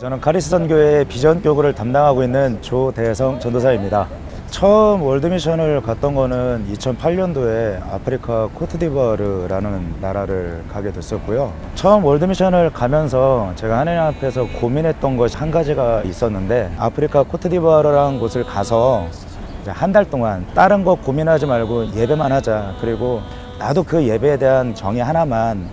저는 카리스 선 교회 비전 교구를 담당하고 있는 조대성 전도사입니다. 처음 월드미션을 갔던 거는 2008년도에 아프리카 코트디부아르라는 나라를 가게 됐었고요. 처음 월드미션을 가면서 제가 하나님 앞에서 고민했던 것이 한 가지가 있었는데 아프리카 코트디부아르라는 곳을 가서 한 달 동안 다른 거 고민하지 말고 예배만 하자. 그리고 나도 그 예배에 대한 정의 하나만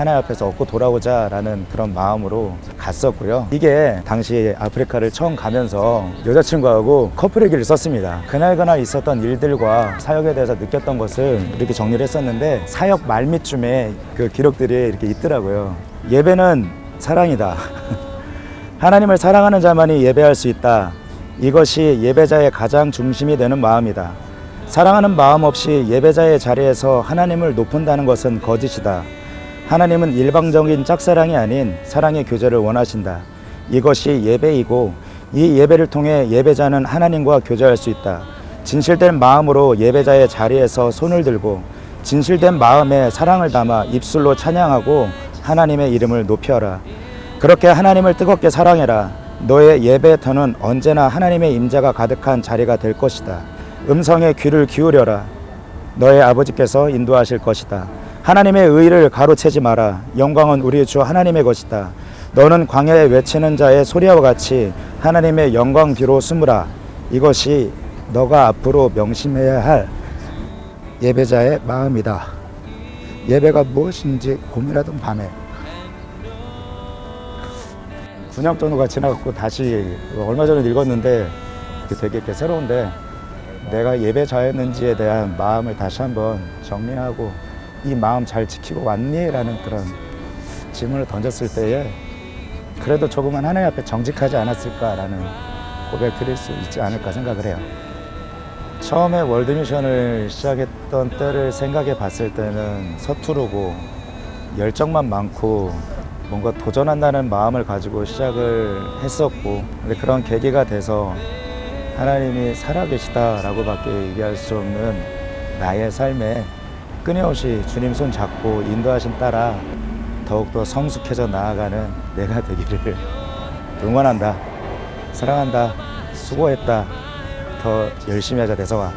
하나님 앞에서 얻고 돌아오자라는 그런 마음으로 갔었고요. 이게 당시 아프리카를 처음 가면서 여자친구하고 길을 썼습니다. 그날 그날 있었던 일들과 사역에 대해서 느꼈던 것을 이렇게 정리를 했었는데 사역 말미쯤에 그 기록들이 이렇게 있더라고요. 예배는 사랑이다. 하나님을 사랑하는 자만이 예배할 수 있다. 이것이 예배자의 가장 중심이 되는 마음이다. 사랑하는 마음 없이 예배자의 자리에서 하나님을 높은다는 것은 거짓이다. 하나님은 일방적인 짝사랑이 아닌 사랑의 교제를 원하신다. 이것이 예배이고 이 예배를 통해 예배자는 하나님과 교제할 수 있다. 진실된 마음으로 예배자의 자리에서 손을 들고 진실된 마음에 사랑을 담아 입술로 찬양하고 하나님의 이름을 높여라. 그렇게 하나님을 뜨겁게 사랑해라. 너의 예배 터는 언제나 하나님의 임재가 가득한 자리가 될 것이다. 음성에 귀를 기울여라. 너의 아버지께서 인도하실 것이다. 하나님의 의를 가로채지 마라. 영광은 우리 주 하나님의 것이다. 너는 광야에 외치는 자의 소리와 같이 하나님의 영광 뒤로 숨으라. 이것이 너가 앞으로 명심해야 할 예배자의 마음이다. 예배가 무엇인지 고민하던 밤에 9년 정도가 지나갔고 다시 얼마 전에 읽었는데 되게 새로운데 내가 예배 자였는지에 대한 마음을 다시 한번 정리하고 이 마음 잘 지키고 왔니? 라는 그런 질문을 던졌을 때에 그래도 조금은 하나님 앞에 정직하지 않았을까라는 고백 드릴 수 있지 않을까 생각을 해요. 처음에 월드미션을 시작했던 때를 생각해 봤을 때는 서투르고 열정만 많고 뭔가 도전한다는 마음을 가지고 시작을 했었고 근데 그런 계기가 돼서 하나님이 살아계시다라고밖에 얘기할 수 없는 나의 삶에 끊임없이 주님 손 잡고 인도하신 따라 더욱더 성숙해져 나아가는 내가 되기를 응원한다. 사랑한다. 수고했다. 더 열심히 하자 대성아.